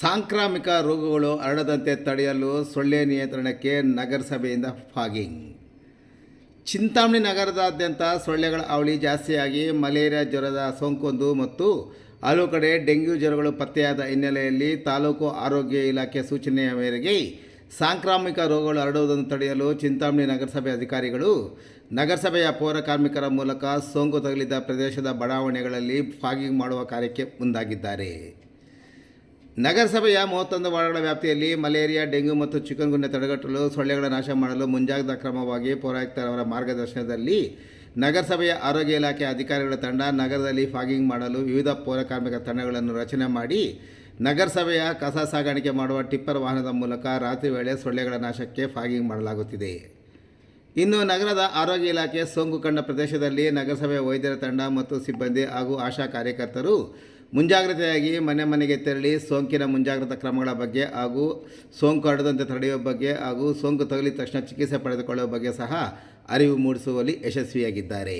ಸಾಂಕ್ರಾಮಿಕ ರೋಗಗಳು ಹರಡದಂತೆ ತಡೆಯಲು ಸೊಳ್ಳೆ ನಿಯಂತ್ರಣಕ್ಕೆ ನಗರಸಭೆಯಿಂದ ಫಾಗಿಂಗ್. ಚಿಂತಾಮಣಿ ನಗರದಾದ್ಯಂತ ಸೊಳ್ಳೆಗಳ ಅವಳಿ ಜಾಸ್ತಿಯಾಗಿ ಮಲೇರಿಯಾ ಜ್ವರದ ಸೋಂಕೊಂದು ಮತ್ತು ಹಲವು ಕಡೆ ಡೆಂಗ್ಯೂ ಜ್ವರಗಳು ಪತ್ತೆಯಾದ ಹಿನ್ನೆಲೆಯಲ್ಲಿ ತಾಲೂಕು ಆರೋಗ್ಯ ಇಲಾಖೆ ಸೂಚನೆಯ ಮೇರೆಗೆ ಸಾಂಕ್ರಾಮಿಕ ರೋಗಗಳು ಹರಡುವುದನ್ನು ತಡೆಯಲು ಚಿಂತಾಮಣಿ ನಗರಸಭೆ ಅಧಿಕಾರಿಗಳು, ನಗರಸಭೆಯ ಪೌರ ಕಾರ್ಮಿಕರ ಮೂಲಕ ಸೋಂಕು ತಗುಲಿದ ಪ್ರದೇಶದ ಬಡಾವಣೆಗಳಲ್ಲಿ ಫಾಗಿಂಗ್ ಮಾಡುವ ಕಾರ್ಯಕ್ಕೆ ಮುಂದಾಗಿದ್ದಾರೆ. ನಗರಸಭೆಯ ಮೂವತ್ತೊಂದು ವಾರ್ಡ್ಗಳ ವ್ಯಾಪ್ತಿಯಲ್ಲಿ ಮಲೇರಿಯಾ ಡೆಂಗ್ಯೂ ಮತ್ತು ಚಿಕನ್ ಗುನ್ಯ ತಡೆಗಟ್ಟಲು ಸೊಳ್ಳೆಗಳ ನಾಶ ಮಾಡಲು ಮುಂಜಾಗ್ರತಾ ಕ್ರಮವಾಗಿ ಪೌರಾಯುಕ್ತರವರ ಮಾರ್ಗದರ್ಶನದಲ್ಲಿ ನಗರಸಭೆಯ ಆರೋಗ್ಯ ಇಲಾಖೆ ಅಧಿಕಾರಿಗಳ ತಂಡ ನಗರದಲ್ಲಿ ಫಾಗಿಂಗ್ ಮಾಡಲು ವಿವಿಧ ಪೌರ ಕಾರ್ಮಿಕ ತಂಡಗಳನ್ನು ರಚನೆ ಮಾಡಿ ನಗರಸಭೆಯ ಕಸ ಸಾಗಾಣಿಕೆ ಮಾಡುವ ಟಿಪ್ಪರ್ ವಾಹನದ ಮೂಲಕ ರಾತ್ರಿ ವೇಳೆ ಸೊಳ್ಳೆಗಳ ನಾಶಕ್ಕೆ ಫಾಗಿಂಗ್ ಮಾಡಲಾಗುತ್ತಿದೆ. ಇನ್ನು ನಗರದ ಆರೋಗ್ಯ ಇಲಾಖೆ ಸೋಂಕು ಕಂಡ ಪ್ರದೇಶದಲ್ಲಿ ನಗರಸಭೆಯ ವೈದ್ಯರ ತಂಡ ಮತ್ತು ಸಿಬ್ಬಂದಿ ಹಾಗೂ ಆಶಾ ಕಾರ್ಯಕರ್ತರು ಮುಂಜಾಗ್ರತೆಯಾಗಿ ಮನೆ ಮನೆಗೆ ತೆರಳಿ ಸೋಂಕಿನ ಮುಂಜಾಗ್ರತಾ ಕ್ರಮಗಳ ಬಗ್ಗೆ ಹಾಗೂ ಸೋಂಕು ಹರಡದಂತೆ ತಡೆಯುವ ಬಗ್ಗೆ ಹಾಗೂ ಸೋಂಕು ತಗುಲಿದ ತಕ್ಷಣ ಚಿಕಿತ್ಸೆ ಪಡೆದುಕೊಳ್ಳುವ ಬಗ್ಗೆ ಸಹ ಅರಿವು ಮೂಡಿಸುವಲ್ಲಿ ಯಶಸ್ವಿಯಾಗಿದ್ದಾರೆ.